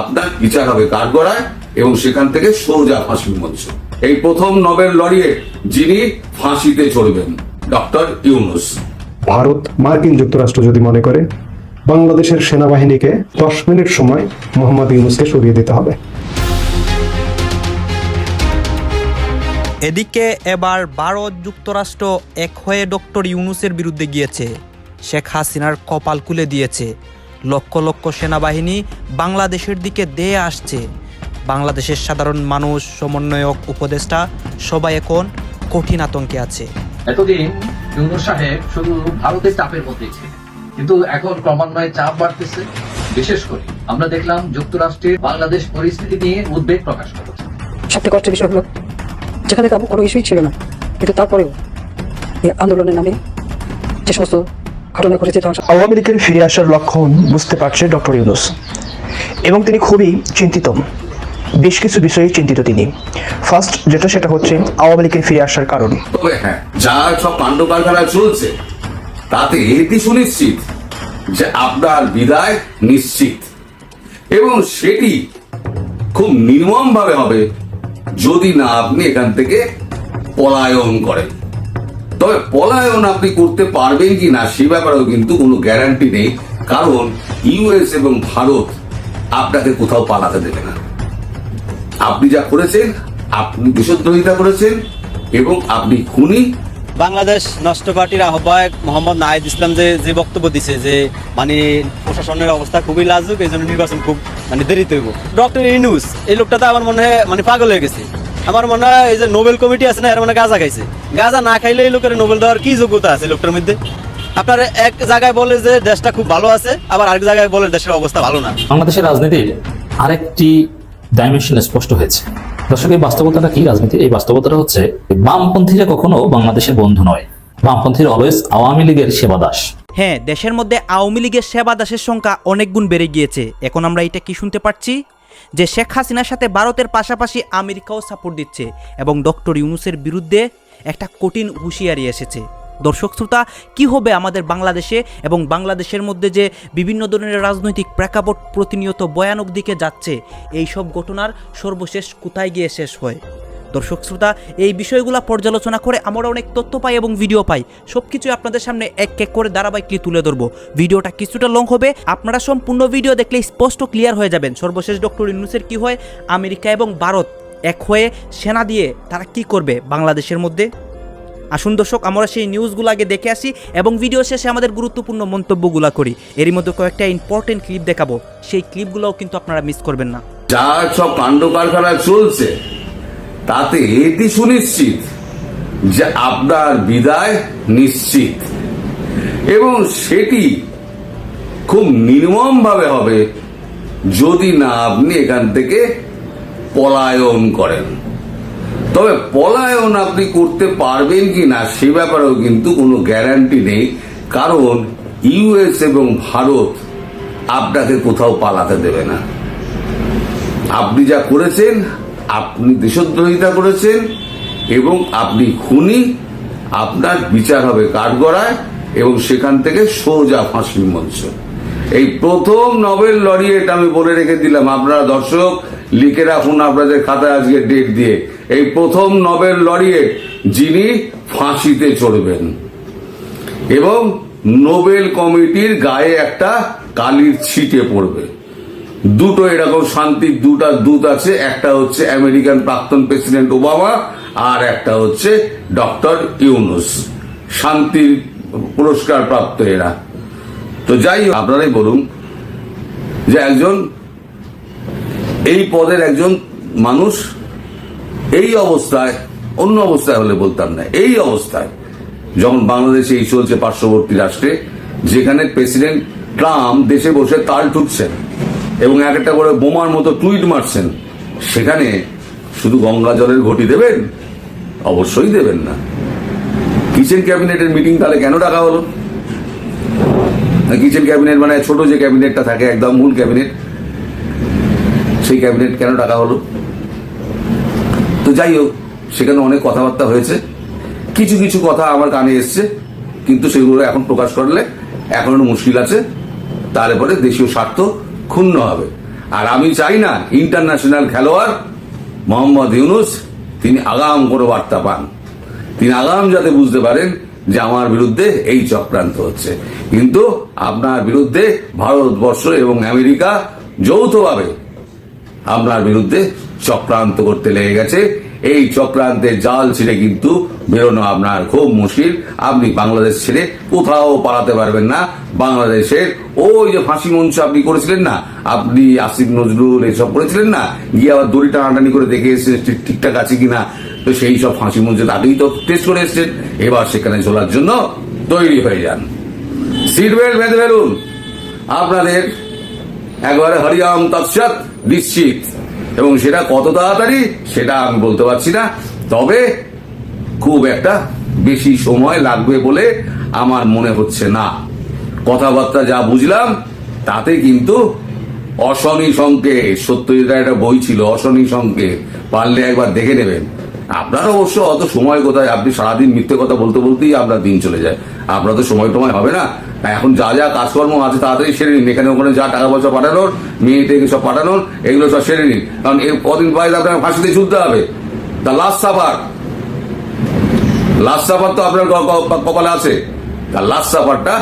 আপনার বিচার হবে কাঠগড়ায় এবং সেখান থেকে সোজা ফাঁসির মঞ্চ। এই প্রথম নোবেল লরিয়েট যিনি ফাঁসিতে চড়বেন ডক্টর ইউনুস। ভারত মার্কিন যুক্তরাষ্ট্র যদি মনে করে বাংলাদেশের সেনাবাহিনীকে দশ মিনিট সময় মোহাম্মদ ইউনুসকে সরিয়ে দিতে হবে। এদিকে এবার ভারত যুক্তরাষ্ট্র এক হয়ে ডক্টর ইউনুসের বিরুদ্ধে গিয়েছে। শেখ হাসিনার কপাল খুলে দিয়েছে। লক্ষ লক্ষ সেনাবাহিনী বাংলাদেশের দিকে দেয়ে আসছে। বাংলাদেশের সাধারণ মানুষ সমন্বয়ক উপদেষ্টা সবাই এখন কঠিন আতঙ্কে আছে। এতদিন ইউনুস সাহেব শুধু ভারতের চাপের মধ্যে ছিলেন। কিন্তু এখন ক্রমান্বয়ে চাপ বাড়তেছে। বিশেষ করে আমরা দেখলাম যুক্তরাষ্ট্রের বাংলাদেশ পরিস্থিতি নিয়ে উদ্বেগ প্রকাশ করেছে। সবথেকে কষ্টের বিষয় হলো যেখানে কোনো ইস্যুই ছিল না কিন্তু তারপরেও এই আন্দোলনের নামে যে সমস্ত ঘটনা ঘটেছে ধ্বংস। আওয়ামী লীগের ফিরে আসার লক্ষণ বুঝতে পারছে ডক্টর ইউনুস। এবং তিনি খুবই চিন্তিত। বেশ কিছু বিষয়ে চিন্তিত তিনি। ফার্স্ট যেটা সেটা হচ্ছে আওয়ামী লীগের ফিরে আসার কারণ। হ্যাঁ যা সব কাণ্ড কারখানা চলছে তাতে এটি সুনিশ্চিত যে আপনার বিদায় নিশ্চিত। এবং সেটি খুব নির্মম ভাবে হবে যদি না আপনি এখান থেকে পলায়ন করেন। তবে পলায়ন আপনি করতে পারবেন কি না সে ব্যাপারেও কিন্তু কোনো গ্যারান্টি নেই। কারণ ইউএস এবং ভারত আপনাকে কোথাও পালাতে দেবে না। আপনি যা করেছেন, আপনি দেশদ্রোহিতা করেছেন এবং আপনি খুনি। বাংলাদেশ নষ্ট পার্টির আহ্বায়ক মোহাম্মদ নাহিদ ইসলাম যে যে বক্তব্য দিছে যে মানে প্রশাসনের অবস্থা খুবই লাজুক এই জন্য নির্বাচন খুব মানে দেরিতে হইব। ডক্টর ইনুস এই লোকটা তো আমার মনে হয় মানে পাগল হয়ে গেছে। আমার মনে হয় এই যে নোবেল কমিটি আছে না এর মানে গাঁজা খাইছে। গাঁজা না খাইলে এই লোকের নোবেল দেওয়ার কি যোগ্যতা আছে লোকটার মধ্যে? আপনার এক জায়গায় বলে যে দেশটা খুব ভালো আছে আবার আরেক জায়গায় বলে দেশের অবস্থা ভালো না। বাংলাদেশের রাজনীতির আরেকটি ডাইমেনশন স্পষ্ট হয়েছে। দর্শক এই বাস্তবতাটা কি রাজনীতির এই বাস্তবতাটা হচ্ছে বামপন্থীরা কখনো বাংলাদেশের বন্ধু নয়। বামপন্থীর অলওয়েজ আওয়ামী লীগের সেবাদাস। হ্যাঁ দেশের মধ্যে আওয়ামী লীগের সেবা দাসের সংখ্যা অনেক গুণ বেড়ে গিয়েছে। এখন আমরা এটা কি শুনতে পাচ্ছি? যে শেখ হাসিনার সাথে ভারতের পাশাপাশি আমেরিকাও সাপোর্ট দিচ্ছে এবং ডক্টর ইউনুসের বিরুদ্ধে একটা কঠিন হুঁশিয়ারি এসেছে। দর্শক শ্রোতা, কী হবে আমাদের বাংলাদেশে এবং বাংলাদেশের মধ্যে যে বিভিন্ন ধরনের রাজনৈতিক প্রেক্ষাপট প্রতিনিয়ত ভয়ানক দিকে যাচ্ছে এই সব ঘটনার সর্বশেষ কোথায় গিয়ে শেষ হয়? দর্শক শ্রোতা, এই বিষয়গুলো পর্যালোচনা করে আমরা অনেক তথ্য পাই এবং ভিডিও পাই। সব কিছুই আপনাদের সামনে এক এক করে ধারাবাহিকলি তুলে ধরবো। ভিডিওটা কিছুটা লং হবে। আপনারা সম্পূর্ণ ভিডিও দেখলে স্পষ্ট ক্লিয়ার হয়ে যাবেন। সর্বশেষ ডক্টর ইউনুসের কি হয়? আমেরিকা এবং ভারত এক হয়ে সেনা দিয়ে তারা কি করবে বাংলাদেশের মধ্যে? আসুন দর্শক, আমরা সেই নিউজগুলো আগে দেখে আসি এবং ভিডিও শেষে আমাদের গুরুত্বপূর্ণ মন্তব্যগুলো করি। এরই মধ্যে কয়েকটা ইম্পর্টেন্ট ক্লিপ দেখাবো। সেই ক্লিপগুলোও কিন্তু আপনারা মিস করবেন না। যা সব কাণ্ড কারখানা চলছে তাতে এটি সুনিশ্চিত যে আপনার বিদায় নিশ্চিত। এবং সেটি খুব নির্মম ভাবে হবে যদি না আপনি এখান থেকে পলায়ন করেন। তবে পলায়ন আপনি করতে পারবেন কি না সে ব্যাপারেও কিন্তু কোনো গ্যারান্টি নেই। কারণ ইউএস এবং ভারত আপনাকে কোথাও পালাতে দেবে না। আপনি যা করেছেন আপনি দেশদ্রোহিতা করেছেন এবং আপনি খুনি, আপনার বিচার হবে কাঠগড়ায় এবং সেখান থেকে সোজা ফাঁসির মঞ্চ। এই প্রথম নোবেল লরিয়েট আমি বলে রেখে দিলাম। আপনারা দর্শক, লিখে রাখুন আপনাদের খাতায় আজকে ডেট দিয়ে। এই প্রথম নোবেল লরিয়েট যিনি ফাঁসিতে চড়বেন। এবং নোবেল কমিটির গায়ে একটা কালির ছিটে পড়বে। দুটো এরকম শান্তির দুটা দূত আছে, একটা হচ্ছে আমেরিকান প্রাক্তন প্রেসিডেন্ট ওবামা, আর একটা হচ্ছে ডক্টর ইউনুস। শান্তির পুরস্কার প্রাপ্ত এরা। তো যাই আপনারাই বলুন যে একজন, এই পদের একজন মানুষ এই অবস্থায়, অন্য অবস্থায় হলে বলতাম না, এই অবস্থায় যখন বাংলাদেশে এই চলছে পার্শ্ববর্তী রাষ্ট্রে, যেখানে প্রেসিডেন্ট ট্রাম্প দেশে বসে তাল ঠুকছেন এবং এক একটা করে বোমার মতো টুইট মারছেন। সেখানে শুধু গঙ্গা জলের ঘটি দেবেন? অবশ্যই দেবেন না। কিচেন ক্যাবিনেটের মিটিং তাহলে কেন ডাকা হলো? কিচেন ক্যাবিনেট মানে ছোট যে ক্যাবিনেটটা থাকে, একদম মূল ক্যাবিনেট, সেই ক্যাবিনেট কেন ডাকা হলো? তো যাই হোক, সেখানে অনেক কথাবার্তা হয়েছে। কিছু কিছু কথা আমার কানে এসছে, কিন্তু সেগুলো এখন প্রকাশ করলে এখনও মুশকিল আছে। তারপরে দেশীয় স্বার্থ ক্ষুণ্ণ হবে। আর আমি চাই না ইন্টারন্যাশনাল খেলোয়াড় মোহাম্মদ ইউনুস, তিনি আগাম কোনো বার্তা পান। তিনি আগাম যাতে বুঝতে পারেন যে আমার বিরুদ্ধে এই চক্রান্ত হচ্ছে। কিন্তু আপনার বিরুদ্ধে ভারতবর্ষ এবং আমেরিকা যৌথভাবে আপনার বিরুদ্ধে চক্রান্ত করতে লেগে গেছে। এই চক্রান্তের জাল ছেড়ে কিন্তু বেরোনো আপনার খুব মুশকিল। আপনি বাংলাদেশ ছেড়ে কোথাও পালাতে পারবেন না। বাংলাদেশের ওই যে ফাঁসি মঞ্চ আপনি করেছিলেন না, আপনি আসিফ নজরুল এইসব করেছিলেন না? গিয়ে আবার দড়ি টানাটানি করে দেখে এসেছেন ঠিকঠাক আছে কিনা। তো সেই সব ফাঁসি মঞ্চে আগেই তো টেস্ট করে এসেছেন। এবার সেখানে চলার জন্য তৈরি হয়ে যান। সিট বেল্ট বেঁধে ফেলুন। আপনাদের একবারে হরিয়াম তৎসৎ নিশ্চিত। এবং সেটা কত তাড়াতাড়ি, সেটা আমি বলতে পারছি না। তবে খুব একটা বেশি সময় লাগবে বলে আমার মনে হচ্ছে না। কথাবার্তা যা বুঝলাম, তাতে কিন্তু অশনি সংকেত সত্যজিতের একটা বই ছিল, অশনি সংকেত, পারলে একবার দেখে নেবেন। আপনার অবশ্য অত সময় কোথায়? আপনি সারাদিন মিথ্যে কথা বলতে বলতেই আপনার দিন চলে যায়। আপনার তো সময় টময় হবে না। এখন যা যা কাজকর্ম আছে তাড়াতাড়ি সেরে নিন। এখানে ওখানে যা টাকা পয়সা পাঠানোর, মেয়ে টেকে সব পাঠানোর, এগুলো সব সেরে নিন। কারণ এর কদিন পরে আপনার ফাঁসিতে ঝুলতে হবে। The last supper. Last supper তো আপনার কপালে আছে। তার লাস্ট সাফারটা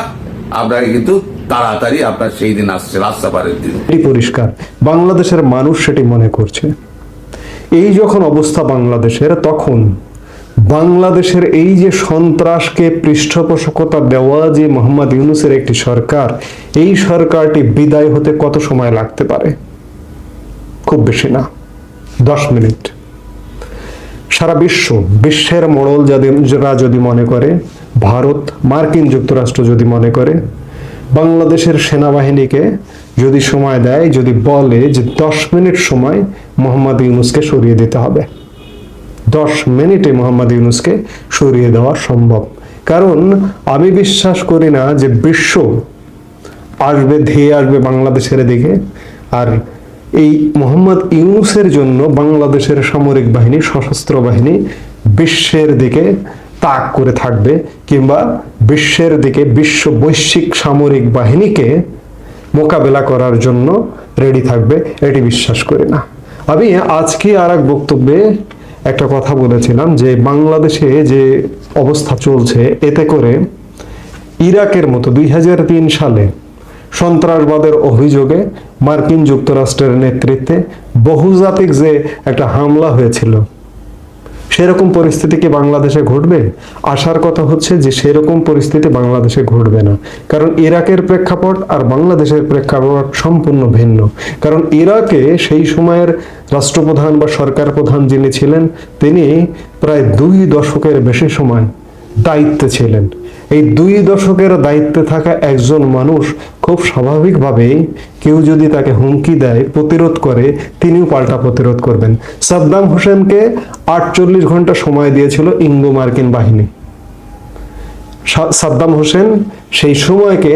আপনাকে কিন্তু তাড়াতাড়ি আপনার সেই দিন আসছে লাস্ট সাফারের দিন। পরিষ্কার। বাংলাদেশের মানুষ সেটি মনে করছে। এই যখন অবস্থা বাংলাদেশের, তখন বাংলাদেশের এই যে সন্ত্রাসকে পৃষ্ঠপোষকতা দেওয়া যে মোহাম্মদ ইউনুসের একটি সরকার, এই সরকারটি বিদায় হতে কত সময় লাগতে পারে? খুব বেশি না, দশ মিনিট। সারা বিশ্ব, বিশ্বের মোড়ল যারা যদি মনে করে, ভারত, মার্কিন যুক্তরাষ্ট্র যদি মনে করে, বাংলাদেশের সেনাবাহিনীকে যদি সময় দেয়, যদি বলে যে দশ মিনিট সময় মোহাম্মদ ইউনুসকে সরিয়ে দিতে হবে। দশ মিনিটে মোহাম্মদ ইউনুসকে সরিয়ে দেওয়া সম্ভব। কারণ আমি বিশ্বাস করি না যে বিশ্ব আসবে, ধেয়ে আসবে বাংলাদেশের দিকে। আর এই মোহাম্মদ ইউনুসের জন্য বাংলাদেশের সামরিক বাহিনী, সশস্ত্র বাহিনী বিশ্বের দিকে তাক করে থাকবে কিংবা বিশ্বের দিকে বিশ্ব বৈশ্বিক সামরিক বাহিনীকে মোকাবেলা করার জন্য রেডি থাকবে, এটি বিশ্বাস করি না। আমি আজকে আর এক বক্তব্যে একটা কথা বলেছিলাম যে বাংলাদেশে যে অবস্থা চলছে, এতে করে ইরাকের মতো দুই হাজার তিন সালে সন্ত্রাসবাদের অভিযোগে মার্কিন যুক্তরাষ্ট্রের নেতৃত্বে বহুজাতিক যে একটা হামলা হয়েছিল সেরকম পরিস্থিতি কি বাংলাদেশে ঘটবে? আসার কথা হচ্ছে যে সেরকম পরিস্থিতি বাংলাদেশে ঘটবে না। কারণ ইরাকের প্রেক্ষাপট আর বাংলাদেশের প্রেক্ষাপট সম্পূর্ণ ভিন্ন। কারণ ইরাকে সেই সময়ের রাষ্ট্রপ্রধান বা সরকার প্রধান যিনি ছিলেন, তিনি প্রায় দুই দশকের বেশি সময় দায়িত্বে ছিলেন। এই দুই দশকের দায়িত্বে থাকা একজন মানুষ খুব স্বাভাবিকভাবেই কেউ যদি তাকে হুমকি দেয়, প্রতিরোধ করে, তিনিও পাল্টা প্রতিরোধ করবেন। সাদ্দাম হোসেনকে আটচল্লিশ ঘণ্টা সময় দিয়েছিল ইঙ্গো মার্কিন বাহিনী। সাদ্দাম হোসেন সেই সময়কে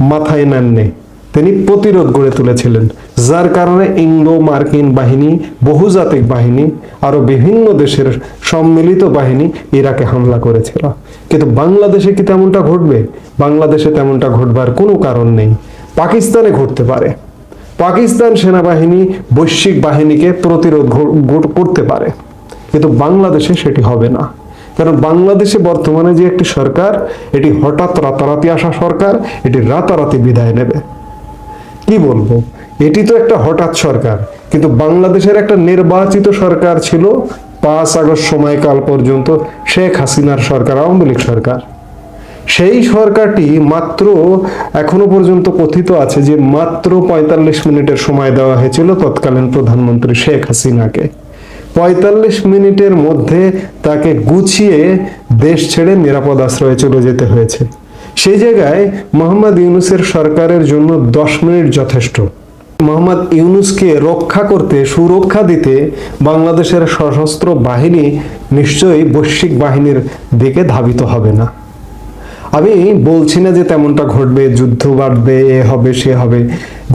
মাথায় নেননি। তিনি প্রতিরোধ গড়ে তুলেছিলেন, যার কারণে ইঙ্গো মার্কিন বাহিনী, বহুজাতিক বাহিনী আরও বিভিন্ন দেশের সম্মিলিত বাহিনী ইরাকে হামলা করেছিল। কিন্তু বাংলাদেশে কি তেমনটা ঘটবে? বাংলাদেশে তেমনটা ঘটবার কোনো কারণ নেই। পাকিস্তানে ঘটতে পারে। পাকিস্তান সেনাবাহিনী বৈশ্বিক বাহিনীকে প্রতিরোধ করতে পারে। কিন্তু বাংলাদেশে সেটি হবে না। কারণ বাংলাদেশে বর্তমানে যে একটি সরকার, এটি হঠাৎ রাতারাতি আসা সরকার, এটি রাতারাতি বিদায় নেবে। কি বলব? এটি তো একটা হঠাৎ সরকার। কিন্তু বাংলাদেশের একটা নির্বাচিত সরকার ছিল পাঁচ আগস্ট সময়কাল পর্যন্ত শেখ হাসিনার সরকার, আওয়ামী লীগ সরকার। সেই সরকারটি মাত্র এখনও পর্যন্ত কথিত আছে যে মাত্র পঁয়তাল্লিশ মিনিটের সময় দেওয়া হয়েছিল তৎকালীন প্রধানমন্ত্রী শেখ হাসিনাকে। পঁয়তাল্লিশ মিনিটের মধ্যে তাকে গুছিয়ে দেশ ছেড়ে নিরাপদ আশ্রয়ে চলে যেতে হয়েছে। সেই জায়গায় মোহাম্মদ ইউনুসের সরকারের জন্য দশ মিনিট যথেষ্ট। মোহাম্মদ ইউনুসকে রক্ষা করতে, সুরক্ষা দিতে বাংলাদেশের সশস্ত্র বাহিনী নিশ্চয়ই বৈশ্বিক বাহিনীর দিকে ধাবিত হবে না। আমি বলছি না যে তেমনটা ঘটবে, যুদ্ধ বাড়বে, এ হবে, সে হবে।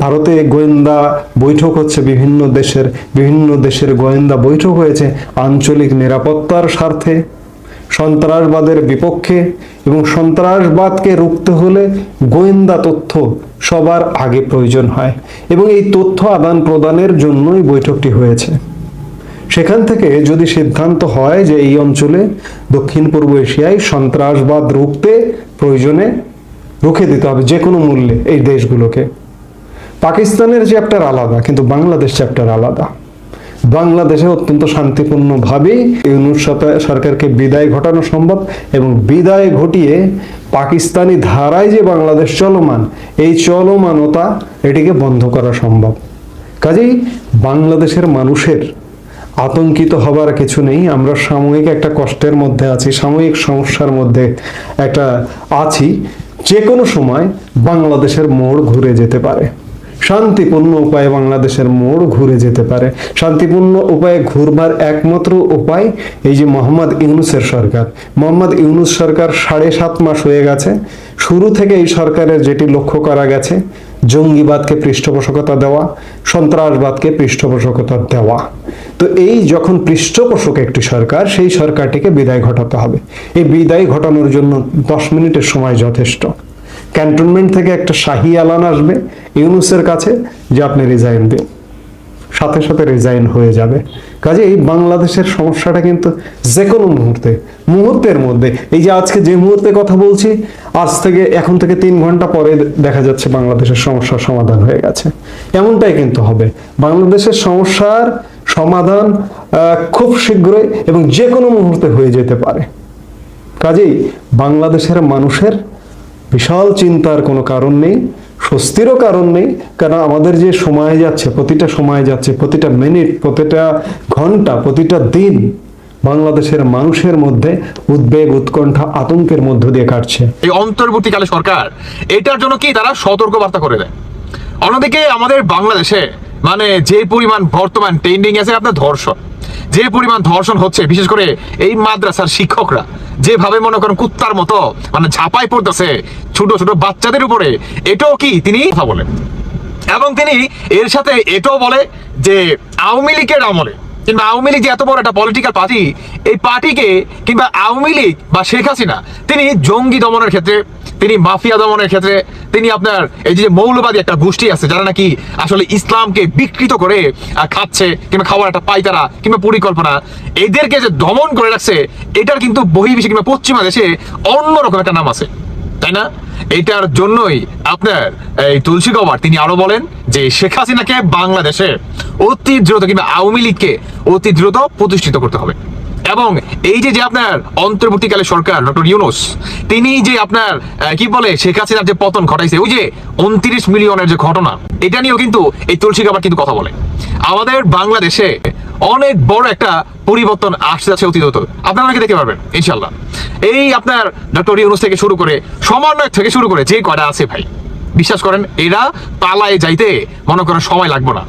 ভারতে গোয়েন্দা বৈঠক হচ্ছে, বিভিন্ন দেশের বিভিন্ন দেশের গোয়েন্দা বৈঠক হয়েছে আঞ্চলিক নিরাপত্তার স্বার্থে। সন্ত্রাসবাদের বিপক্ষে এবং সন্ত্রাসবাদকে রুখতে হলে গোয়েন্দা তথ্য সবার আগে প্রয়োজন হয় এবং এই তথ্য আদান প্রদানের জন্যই বৈঠকটি হয়েছে। সেখান থেকে যদি সিদ্ধান্ত হয় যে এই অঞ্চলে দক্ষিণ পূর্ব এশিয়ায় সন্ত্রাসবাদ রুখতে প্রয়োজনে রুখে দিতে হবে যে কোনো মূল্যে এই দেশগুলোকে। পাকিস্তানের চ্যাপ্টার আলাদা, কিন্তু বাংলাদেশ চ্যাপ্টার আলাদা। বাংলাদেশে অত্যন্ত শান্তিপূর্ণভাবেই ইউনুস সরকারকে বিদায় ঘটানো সম্ভব এবং বিদায় ঘটিয়ে পাকিস্তানি ধারায় যে বাংলাদেশ চলমান, এই চলমানতা এটিকে বন্ধ করা সম্ভব। কাজেই বাংলাদেশের মানুষের আতঙ্কিত হবার কিছু নেই। আমরা সাময়িক একটা কষ্টের মধ্যে আছি, সাময়িক সমস্যার মধ্যে একটা আছি। যে কোনো সময় বাংলাদেশের মোড় ঘুরে যেতে পারে। শান্তিপূর্ণ উপায়ে বাংলাদেশের মোড় ঘুরে যেতে পারে। শান্তিপূর্ণ উপায়ে ঘুরবার একমাত্র উপায় এই যে মোহাম্মদ ইউনুসের সরকার। মোহাম্মদ ইউনুস সরকার সাড়ে সাত মাস হয়ে গেছে। শুরু থেকে এই সরকারের যেটি লক্ষ্য করা গেছে, জঙ্গিবাদকে পৃষ্ঠপোষকতা দেওয়া, সন্ত্রাসবাদকে পৃষ্ঠপোষকতা দেওয়া। তো এই যখন পৃষ্ঠপোষক একটি সরকার, সেই সরকারটিকে বিদায় ঘটাতে হবে। এই বিদায় ঘটানোর জন্য দশ মিনিটের সময় যথেষ্ট। ক্যান্টনমেন্ট থেকে একটা শাহি আলান আসবে ইউনুসের কাছে, যে আপনি রিজাইন দিন। সাথে সাথে রিজাইন হয়ে যাবে। কাজে এই বাংলাদেশের সমস্যাটা কিন্তু যে কোনো মুহূর্তে, মুহূর্তের মধ্যে। এই যে আজকে যে মুহূর্তে কথা বলছি, আজ থেকে এখন থেকে তিন ঘণ্টা পরে দেখা যাচ্ছে বাংলাদেশের সমস্যার সমাধান হয়ে গেছে। এমনটাই কিন্তু হবে। বাংলাদেশের সমস্যার সমাধান খুব শীঘ্রই এবং যে কোনো মুহূর্তে হয়ে যেতে পারে। কাজেই বাংলাদেশের মানুষের বিশাল চিন্তার কোনো কারণ নেই, স্বস্তিরও কারণ নেই কারণ আমাদের যে সময় যাচ্ছে, প্রতিটা সময় যাচ্ছে, প্রতিটা মিনিট, প্রতিটা ঘণ্টা, প্রতিটা দিন বাংলাদেশের মানুষের মধ্যে উদ্বেগ, উৎকণ্ঠা, আতঙ্কের মধ্য দিয়ে কাটছে। এই অন্তর্বর্তীকালে সরকার এটার জন্য কি তারা সতর্ক বার্তা করে দেয়? অন্যদিকে আমাদের বাংলাদেশে মানে যে পরিমাণ বর্তমান ট্রেন্ডিং আছে আপনার ধর্ষণ, যে পরিমাণ ধর্ষণ হচ্ছে, বিশেষ করে এই মাদ্রাসার শিক্ষকরা যেভাবে মনে করেন কুত্তার মতো মানে ঝাপাই পড়তেছে ছোট ছোট বাচ্চাদের উপরে, এটাও কি তিনি কথা বলেন? এবং তিনি এর সাথে এটাও বলে যে আওয়ামী লীগের আমলে, কিংবা আওয়ামী লীগ যে এত বড় একটা পলিটিক্যাল পার্টি এই পার্টিকে কিংবা আওয়ামী লীগ বা শেখ হাসিনা, তিনি জঙ্গি দমনের ক্ষেত্রে তিনি মাফিয়া দমনের ক্ষেত্রে তিনি আপনার এই যে মৌলবাদী একটা গোষ্ঠী আছে, যারা নাকি আসলে ইসলামকে বিকৃত করে খাচ্ছে কিংবা খাওয়ার একটা পাইতারা কিংবা পরিকল্পনা, এদেরকে যে দমন করে রাখছে, এটার কিন্তু বহির্বিশ্বে কিংবা পশ্চিমা দেশে অন্যরকম একটা নাম আছে। তাই না? এটার জন্যই আপনার এই তুলসী গবার, তিনি আরও বলেন যে শেখ হাসিনাকে বাংলাদেশে অতি দ্রুত কিংবা আওয়ামী লীগকে অতি দ্রুত প্রতিষ্ঠিত করতে হবে। এবং এই যে যে আপনার অন্তর্বর্তীকালে সরকার, ডক্টর ইউনুস, তিনি যে আপনার কি বলে, শেখ হাসিনার যে পতন ঘটাইছে, ওই যে উনত্রিশ মিলিয়নের যে ঘটনা, এটা নিয়েও কিন্তু এই তুলসী গাবার কিন্তু কথা বলে। আমাদের বাংলাদেশে অনেক বড় একটা পরিবর্তন আসতে যাচ্ছে অতীত আপনারা দেখতে পারবেন ইনশাল্লাহ এই আপনার ডক্টর ইউনুস থেকে শুরু করে সমন্বয় থেকে শুরু করে যে কটা আছে ভাই, বিশ্বাস করেন, এরা পালায় যাইতে মনে করেন সময় লাগবে না।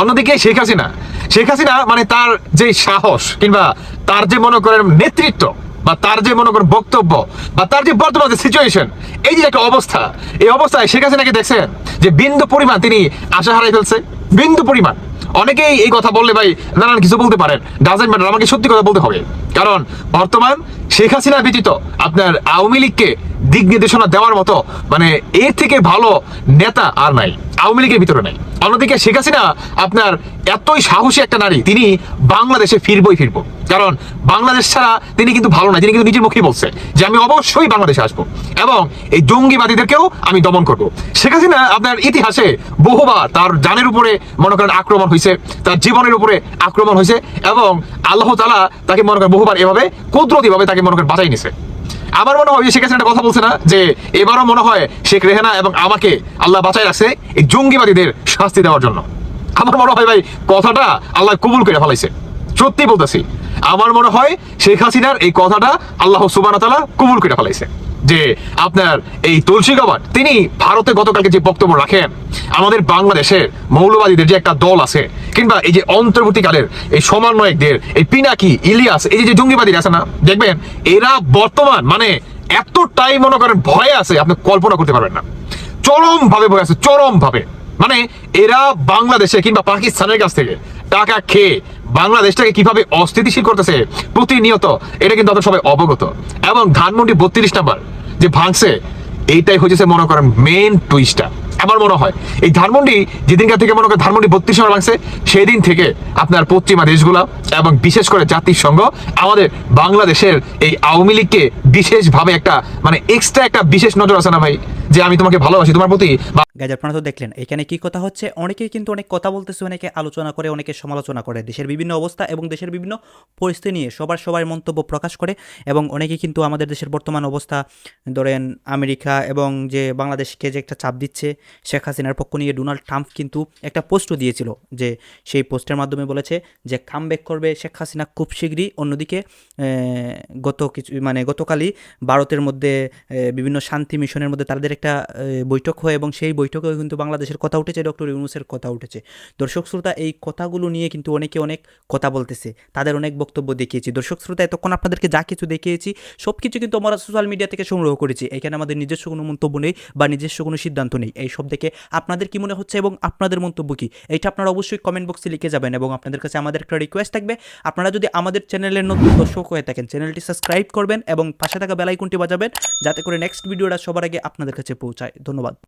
অন্যদিকে শেখ হাসিনা শেখ হাসিনা মানে তার যে সাহস কিংবা তার যে মনে করেন নেতৃত্ব বা তার যে মনে করেন বক্তব্য বা তার যে বর্তমান যে সিচুয়েশন এই যে একটা অবস্থা, এই অবস্থায় শেখ হাসিনাকে দেখছেন যে বিন্দু পরিমাণ তিনি আশা হারাই ফেলছে। বিন্দু পরিমাণ। অনেকেই এই কথা বললে ভাই নানান কিছু বলতে পারেন। ডাজেন্ট ম্যাটার, আমাকে সত্যি কথা বলতে হবে। কারণ বর্তমান শেখ হাসিনা ব্যতীত আপনার আওয়ামী লীগকে দিক নির্দেশনা দেওয়ার মতো মানে এর থেকে ভালো নেতা আর নাই। আওয়ামী লীগের ভিতরে নাই। অন্যদিকে শেখ হাসিনা আপনার এতই সাহসী একটা নারী, তিনি বাংলাদেশে ফিরবই ফিরবো। কারণ বাংলাদেশ ছাড়া তিনি কিন্তু ভালো না, তিনি কিন্তু নিজের মুখেই বলছে যে আমি অবশ্যই বাংলাদেশে আসব এবং এই জঙ্গিবাদীদেরকেও আমি দমন করব। শেখ হাসিনা আপনার ইতিহাসে বহুবার তার জানের উপরে মনে করেন আক্রমণ হয়েছে, তার জীবনের উপরে আক্রমণ হয়েছে এবং আল্লাহ তালা তাকে মনে করেন বহুবার এভাবে কুদরতিভাবে তাকে মনে করেন বাঁচাই নিছে। আমার মনে হয় শেখ হাসিনা কথা বলছে না, যে এবারও মনে হয় শেখ রেহানা এবং আমাকে আল্লাহ বাঁচায় রাখছে এই জঙ্গিবাদীদের শাস্তি দেওয়ার জন্য। আমার মনে হয় ভাই, কথাটা আল্লাহ কবুল করে ফেলাইছে। সত্যি বলতেছি, আমার মনে হয় শেখ হাসিনার এই কথাটা আল্লাহ সুবান তালা কবুল করে ফেলাইছে। যে আপনার এই তুলসী গাবার তিনি ভারতে গতকালকে যে বক্তব্য রাখেন, আমাদের বাংলাদেশের মৌলবাদীদের যে একটা দল আছে, কিংবা এই যে অন্তর্বর্তীকালের এই সমন্বয়কদের, এই পিনাকি, ইলিয়াস, এই যে জঙ্গিবাদীরা আছে না, দেখবেন, এরা বর্তমান মানে এতটাই মনে করেন ভয়ে আছে, আপনি কল্পনা করতে পারবেন না। চরম ভাবে ভয় আছে চরম ভাবে মানে এরা বাংলাদেশে কিংবা পাকিস্তানের কাছ থেকে টাকা খেয়ে বাংলাদেশটাকে কীভাবে অস্থিতিশীল করতেছে প্রতিনিয়ত, এটা কিন্তু আপনার সবাই অবগত। এবং ধানমন্ডি বত্রিশ নাম্বার যে ভাঙছে, এইটাই হচ্ছে মনে করেন মেন টুইস্টটা আমার মনে হয়, এই ধানমন্ডি যেদিনকার থেকে মনে করেন ধানমন্ডি বত্রিশ নম্বর ভাঙছে সেই দিন থেকে আপনার পশ্চিমা দেশগুলা এবং বিশেষ করে জাতিসংঘ আমাদের বাংলাদেশের এই আওয়ামী লীগকে বিশেষভাবে একটা মানে এক্সট্রা একটা বিশেষ নজর আছে না ভাই? যে আমি তোমাকে ভালোবাসি, তোমার প্রতি গাইজ, আপনারা তো দেখলেন, এখানে কি কথা হচ্ছে? অনেকেই কিন্তু অনেক কথা বলতেছে, অনেকে আলোচনা করে, অনেকে সমালোচনা করে। দেশের বিভিন্ন অবস্থা এবং দেশের বিভিন্ন পরিস্থিতি নিয়ে সবার সবার মন্তব্য প্রকাশ করে এবং অনেকেই কিন্তু আমাদের দেশের বর্তমান অবস্থা, ধরেন আমেরিকা এবং যে বাংলাদেশকে যে একটা চাপ দিচ্ছে, শেখ হাসিনার পক্ষ নিয়ে ডোনাল্ড ট্রাম্প কিন্তু একটা পোস্টও দিয়েছিল যে সেই পোস্টের মাধ্যমে বলেছে যে কামব্যাক করবে শেখ হাসিনা খুব শীঘ্রই। অন্যদিকে গত কিছু মানে গতকালই ভারতের মধ্যে বিভিন্ন শান্তি মিশনের মধ্যে তাদের একটা বৈঠক হয় এবং সেই বৈঠকেও কিন্তু বাংলাদেশের কথা উঠেছে, ডক্টর ইউনুসের কথা উঠেছে। দর্শক শ্রোতা, এই কথাগুলো নিয়ে কিন্তু অনেকে অনেক কথা বলতেছে, তাদের অনেক বক্তব্য দেখিয়েছি। দর্শক শ্রোতা, এতক্ষণ আপনাদেরকে যা কিছু দেখিয়েছি সব কিছু কিন্তু আমরা সোশ্যাল মিডিয়া থেকে সংগ্রহ করেছি। এখানে আমাদের নিজস্ব কোনো মন্তব্য নেই বা নিজস্ব কোনো সিদ্ধান্ত নেই। এই সব দেখে আপনাদের কি মনে হচ্ছে এবং আপনাদের মন্তব্য কী? এইটা আপনারা অবশ্যই কমেন্ট বক্সে লিখে যাবেন এবং আপনাদের কাছে আমাদের একটা রিকোয়েস্ট থাকবে। আপনারা যদি আমাদের চ্যানেলের নতুন দর্শক হয়ে থাকেন চ্যানেলটি সাবস্ক্রাইব করবেন এবং পাশে থাকা বেলাইকনটি বাজাবেন, যাতে করে নেক্সট ভিডিওটা সবার আগে আপনাদের কাছে পৌঁছায়। ধন্যবাদ।